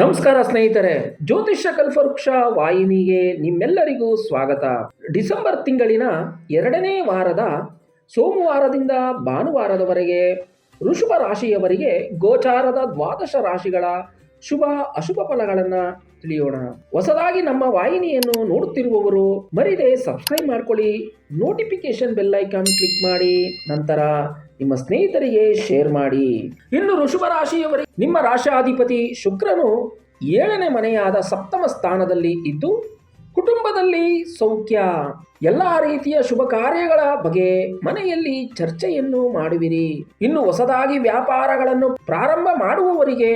ನಮಸ್ಕಾರ ಸ್ನೇಹಿತರೆ, ಜ್ಯೋತಿಷ್ಯ ಕಲ್ಪವೃಕ್ಷ ವಾಹಿನಿಗೆ ನಿಮ್ಮೆಲ್ಲರಿಗೂ ಸ್ವಾಗತ. ಡಿಸೆಂಬರ್ ತಿಂಗಳಿನ ಎರಡನೇ ವಾರದ ಸೋಮವಾರದಿಂದ ಭಾನುವಾರದವರೆಗೆ ಋಷಭ ರಾಶಿಯವರಿಗೆ ಗೋಚಾರದ ದ್ವಾದಶ ರಾಶಿಗಳ ಶುಭ ಅಶುಭ ಫಲಗಳನ್ನು ತಿಳಿಯೋಣ. ಹೊಸದಾಗಿ ನಮ್ಮ ವಾಹಿನಿಯನ್ನು ನೋಡುತ್ತಿರುವವರು ಮರಿದೆ ಸಬ್ಸ್ಕ್ರೈಬ್ ಮಾಡ್ಕೊಳ್ಳಿ ನೋಟಿಫಿಕೇಶನ್ ಬೆಲ್ ಐಕಾನ್ ಕ್ಲಿಕ್ ಮಾಡಿ, ನಂತರ ನಿಮ್ಮ ಸ್ನೇಹಿತರಿಗೆ ಶೇರ್ ಮಾಡಿ. ಇನ್ನು ಋಷಭ ರಾಶಿಯವರಿಗೆ ನಿಮ್ಮ ರಾಶಾಧಿಪತಿ ಶುಕ್ರನು ಏಳನೇ ಮನೆಯಾದ ಸಪ್ತಮ ಸ್ಥಾನದಲ್ಲಿ ಇದ್ದು ಕುಟುಂಬದಲ್ಲಿ ಸೌಖ್ಯ, ಎಲ್ಲ ರೀತಿಯ ಶುಭ ಕಾರ್ಯಗಳ ಬಗ್ಗೆ ಮನೆಯಲ್ಲಿ ಚರ್ಚೆಯನ್ನು ಮಾಡುವಿರಿ. ಇನ್ನು ಹೊಸದಾಗಿ ವ್ಯಾಪಾರಗಳನ್ನು ಪ್ರಾರಂಭ ಮಾಡುವವರಿಗೆ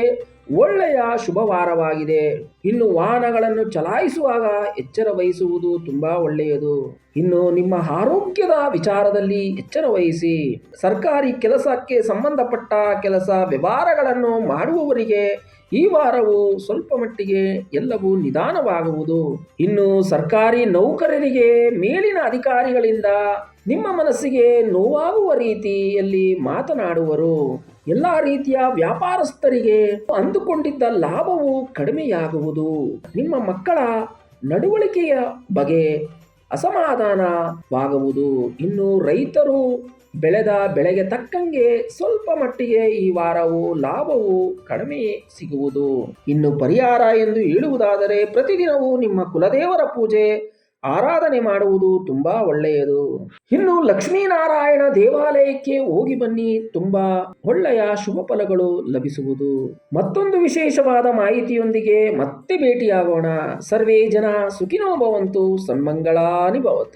ಒಳ್ಳೆಯ ಶುಭವಾರವಾಗಿದೆ ಇನ್ನು ವಾಹನಗಳನ್ನು ಚಲಾಯಿಸುವಾಗ ಎಚ್ಚರ ವಹಿಸುವುದು ತುಂಬಾ ಒಳ್ಳೆಯದು. ಇನ್ನು ನಿಮ್ಮ ಆರೋಗ್ಯದ ವಿಚಾರದಲ್ಲಿ ಎಚ್ಚರ ವಹಿಸಿ. ಸರ್ಕಾರಿ ಕೆಲಸಕ್ಕೆ ಸಂಬಂಧಪಟ್ಟ ಕೆಲಸ ವ್ಯವಹಾರಗಳನ್ನು ಮಾಡುವವರಿಗೆ ಈ ವಾರವು ಸ್ವಲ್ಪ ಮಟ್ಟಿಗೆ ಎಲ್ಲವೂ ನಿಧಾನವಾಗುವುದು. ಇನ್ನು ಸರ್ಕಾರಿ ನೌಕರರಿಗೆ ಮೇಲಿನ ಅಧಿಕಾರಿಗಳಿಂದ ನಿಮ್ಮ ಮನಸ್ಸಿಗೆ ನೋವಾಗುವ ರೀತಿಯಲ್ಲಿ ಮಾತನಾಡುವರು. ಎಲ್ಲ ರೀತಿಯ ವ್ಯಾಪಾರಸ್ಥರಿಗೆ ಅಂದುಕೊಂಡಿದ್ದ ಲಾಭವು ಕಡಿಮೆಯಾಗುವುದು. ನಿಮ್ಮ ಮಕ್ಕಳ ನಡವಳಿಕೆಯ ಬಗೆ ಅಸಮಾಧಾನವಾಗುವುದು. ಇನ್ನು ರೈತರು ಬೆಳೆದ ಬೆಳೆಗೆ ತಕ್ಕಂಗೆ ಸ್ವಲ್ಪ ಮಟ್ಟಿಗೆ ಈ ವಾರವು ಲಾಭವು ಕಡಿಮೆ ಸಿಗುವುದು. ಇನ್ನು ಪರಿಹಾರ ಎಂದು ಹೇಳುವುದಾದರೆ ಪ್ರತಿದಿನವೂ ನಿಮ್ಮ ಕುಲದೇವರ ಪೂಜೆ, ಆರಾಧನೆ ಮಾಡುವುದು ತುಂಬಾ ಒಳ್ಳೆಯದು. ಇನ್ನು ಲಕ್ಷ್ಮೀನಾರಾಯಣ ದೇವಾಲಯಕ್ಕೆ ಹೋಗಿ ಬನ್ನಿ, ತುಂಬಾ ಒಳ್ಳೆಯ ಶುಭ ಫಲಗಳು ಲಭಿಸುವುದು. ಮತ್ತೊಂದು ವಿಶೇಷವಾದ ಮಾಹಿತಿಯೊಂದಿಗೆ ಮತ್ತೆ ಭೇಟಿಯಾಗೋಣ. ಸರ್ವೇ ಜನ ಸುಖಿನೋ ಭವಂತು, ಸನ್ಮಂಗಳಾನಿ ಭವತು.